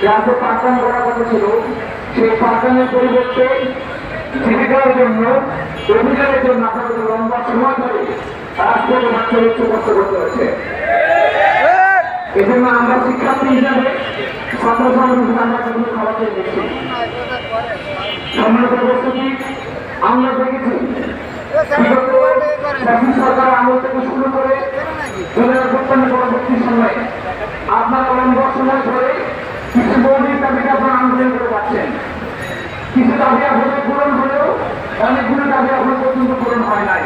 ক্লাসে পাঠদান করার কথা ছিল। সেই পাঠদানের পরিবর্তে জীবিকার জন্য অভিযানের জন্য আপনাদের লম্বা সময় ধরে রাষ্ট্রের বাচ্চাদের উচ্চ কষ্ট করতে হচ্ছে এজন্য আমরা শিক্ষার্থী হিসাবে ছাত্র সংগঠন আমরা খাবার খেয়ে দেখছি সম্মানিত উপস্থিতি, আমরা দেখেছি করে আপনারা লম্বা সময় ধরে কিছু মৌলিক দাবিতে আপনারা আন্দোলন করে যাচ্ছেন কিছু দাবি আপনাদের পূরণ হলেও অনেকগুলো দাবি এখনও পর্যন্ত পূরণ হয় নাই।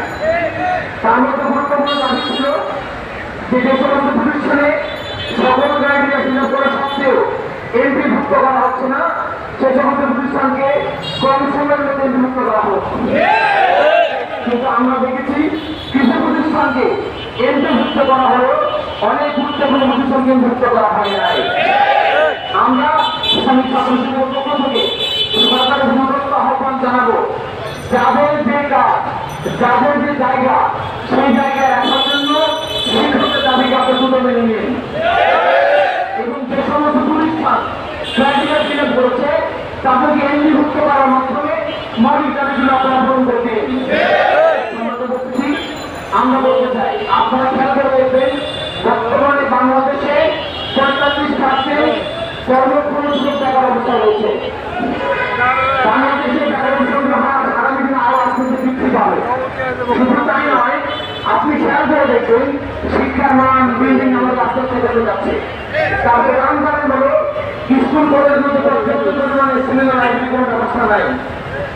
তার মধ্যে গুরুত্বপূর্ণ দাবি ছিল যে সমস্ত প্রতিষ্ঠানে সকল ক্রাইটেরিয়া ফিল করা সত্ত্বেও এমপি ভুক্ত করা হচ্ছে না। সে সমস্ত প্রতিষ্ঠানকে কম সময়ের মধ্যে এমপিভুক্ত করা হচ্ছে কিন্তু আমরা দেখেছি কিছু প্রতিষ্ঠানকে এমপিভুক্ত করা হলো অনেক গুরুত্বপূর্ণ প্রতিষ্ঠানকে মুক্ত করা হয় নাই। আমরা ছাত্র সংঘের পক্ষ থেকে সরকারের গুরুত্ব আহ্বান জানাব। যাদের যে কাজ, যাদের যে জায়গা, সেই জায়গায় রাখার জন্য শিক্ষকের দাবিকে আপনি দ্রুত মেনে নিন? এবং যে সমস্ত প্রতিষ্ঠান ক্রাইটেরিয়া ফিল করেছে, তাদেরকে এমনিভুক্ত করার মাধ্যমে মৌলিক দাবিগুলো আপনারা পূরণ করতে। আমরা বলতে চাই, আপনারা খেয়াল কর্মক্ষমতা টাকার অবস্থা রয়েছে বাংলাদেশে কর্মসংখ্যা হার আগামী দিনে আরও আস্তে বৃদ্ধি পাবে। শুধু তাই নয়, আপনি খেয়াল করে দেখবেন শিক্ষার মান বিল্ডিং আমাদের আস্তে আস্তে বেড়ে যাচ্ছে। তারপরে নাম কারণ হলো, স্কুল, কলেজ মধ্যে পর্যাপ্ত পরিমাণে সিনেমা লাইব্রেরি কোনো ব্যবস্থা নাই।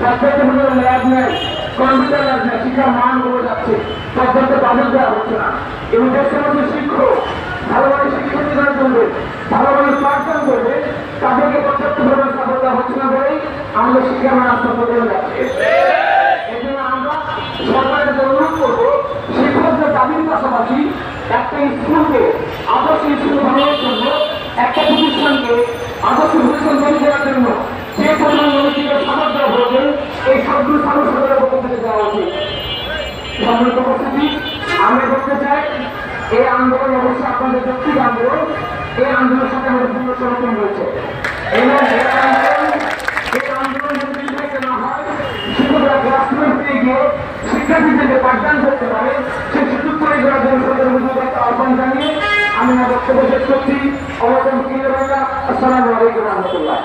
পর্যাপ্ত পরিমাণে ল্যাব নেই, কম্পিউটার শিক্ষার মান কমে যাচ্ছে। শিক্ষক ভালোভাবে শিক্ষা দিতে করবে ভালোভাবে পাঠদান করবে তাদেরকে পর্যাপ্ত পরিমাণ সাপোর্ট দেওয়া হচ্ছে না বলেই আমাদের শিক্ষার মান আস্তে বেড়ে যাচ্ছে এই জন্য আমরা সরকারের অনুরোধ করব, শিক্ষকদের দাবির পাশাপাশি একটা স্কুলকে আদর্শ স্কুল বানানোর জন্য, একটা প্রতিষ্ঠানকে আদর্শ প্রতিষ্ঠান তৈরি করার জন্য যে পরিমাণ নৈতিক সামর্থ্য প্রয়োজন এই সবগুলো সামর্থ্য পক্ষ থেকে দেওয়া উচিত সম্মিলিত উপস্থিতি, আমরা বলতে চাই, এই আন্দোলন অবশ্যই আপনাদের যৌক্তিক আন্দোলন। এই আন্দোলনের সাথে আমাদের পূর্ণ সমর্থন রয়েছে এবং এই আন্দোলন এই আন্দোলন যদি বিঘ্নিত না হয় শিক্ষকরা ক্লাসরুমে গিয়ে শিক্ষার্থীদেরকে পাঠদান করতে পারে, সে সুযোগ করে দেওয়ার জন্য সরকার মুজিবের আহ্বান জানিয়ে আমি আমার বক্তব্য শেষ করছি। আসসালামু আলাইকুম রহমতুল্লাহ।